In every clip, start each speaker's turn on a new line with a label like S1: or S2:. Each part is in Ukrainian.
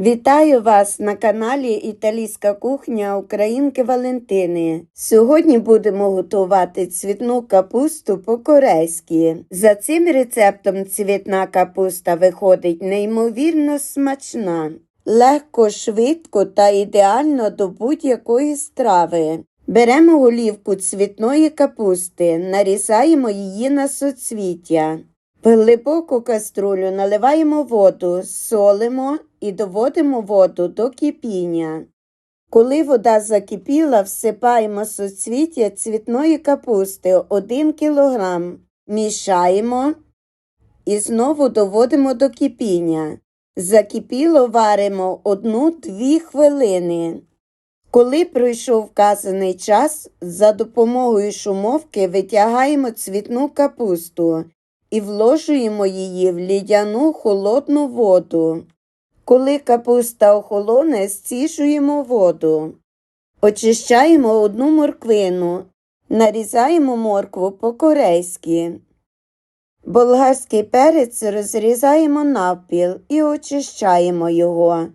S1: Вітаю вас на каналі Італійська кухня Українки Валентини. Сьогодні будемо готувати цвітну капусту по-корейськи. За цим рецептом цвітна капуста виходить неймовірно смачна, легко, швидко та ідеально до будь-якої страви. Беремо голівку цвітної капусти, нарізаємо її на соцвіття. В глибоку каструлю наливаємо воду, солимо і доводимо воду до кипіння. Коли вода закипіла, всипаємо соцвіття цвітної капусти 1 кг, мішаємо і знову доводимо до кипіння. Закипіло варимо 1-2 хвилини. Коли пройшов вказаний час, за допомогою шумовки витягаємо цвітну капусту і вложуємо її в лідяну холодну воду. Коли капуста охолоне, стішуємо воду. Очищаємо одну морквину, нарізаємо моркву по-корейськи. Болгарський перець розрізаємо навпіл і очищаємо його.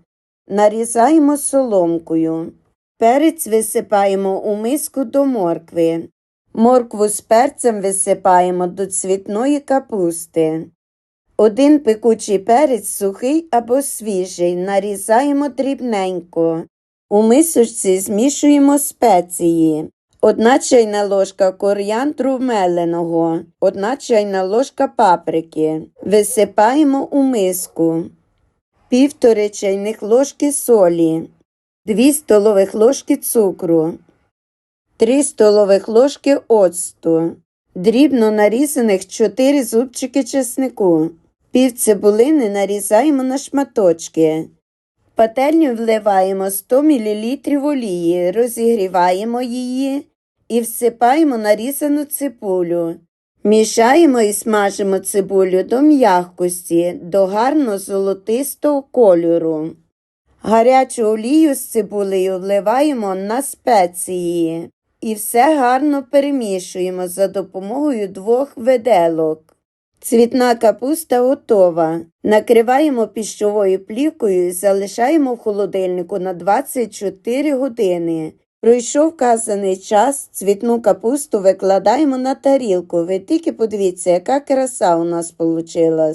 S1: Нарізаємо соломкою. Перець висипаємо у миску до моркви. Моркву з перцем висипаємо до цвітної капусти. Один пекучий перець сухий або свіжий нарізаємо дрібненько. У мисочці змішуємо спеції. Одна чайна ложка коріандру меленого, одна чайна ложка паприки. Висипаємо у миску. Півтори чайних ложки солі, 2 столових ложки цукру, 3 столових ложки оцту, дрібно нарізаних 4 зубчики чеснику. Пів цибулини нарізаємо на шматочки. Пательню вливаємо 100 мл олії, розігріваємо її і всипаємо нарізану цибулю. Мішаємо і смажимо цибулю до м'якості, до гарно золотистого кольору. Гарячу олію з цибулею вливаємо на спеції і все гарно перемішуємо за допомогою двох виделок. Цвітна капуста готова. Накриваємо піщовою плівкою і залишаємо в холодильнику на 24 години. Пройшов вказаний час, цвітну капусту викладаємо на тарілку. Ви тільки подивіться, яка краса у нас вийшла.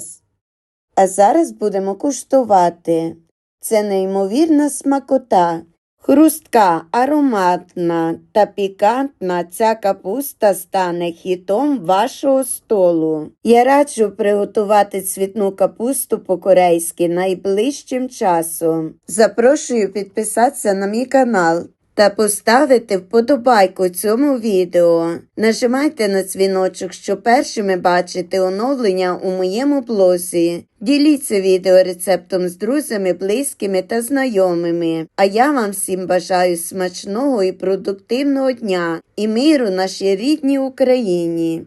S1: А зараз будемо куштувати. Це неймовірна смакота. Хрустка, ароматна та пікантна ця капуста стане хітом вашого столу. Я раджу приготувати цвітну капусту по-корейськи найближчим часом. Запрошую підписатися на мій канал та поставити вподобайку цьому відео. Нажимайте на дзвіночок, щоб першими бачити оновлення у моєму блозі. Діліться відео рецептом з друзями, близькими та знайомими. А я вам всім бажаю смачного і продуктивного дня і миру нашій рідній Україні.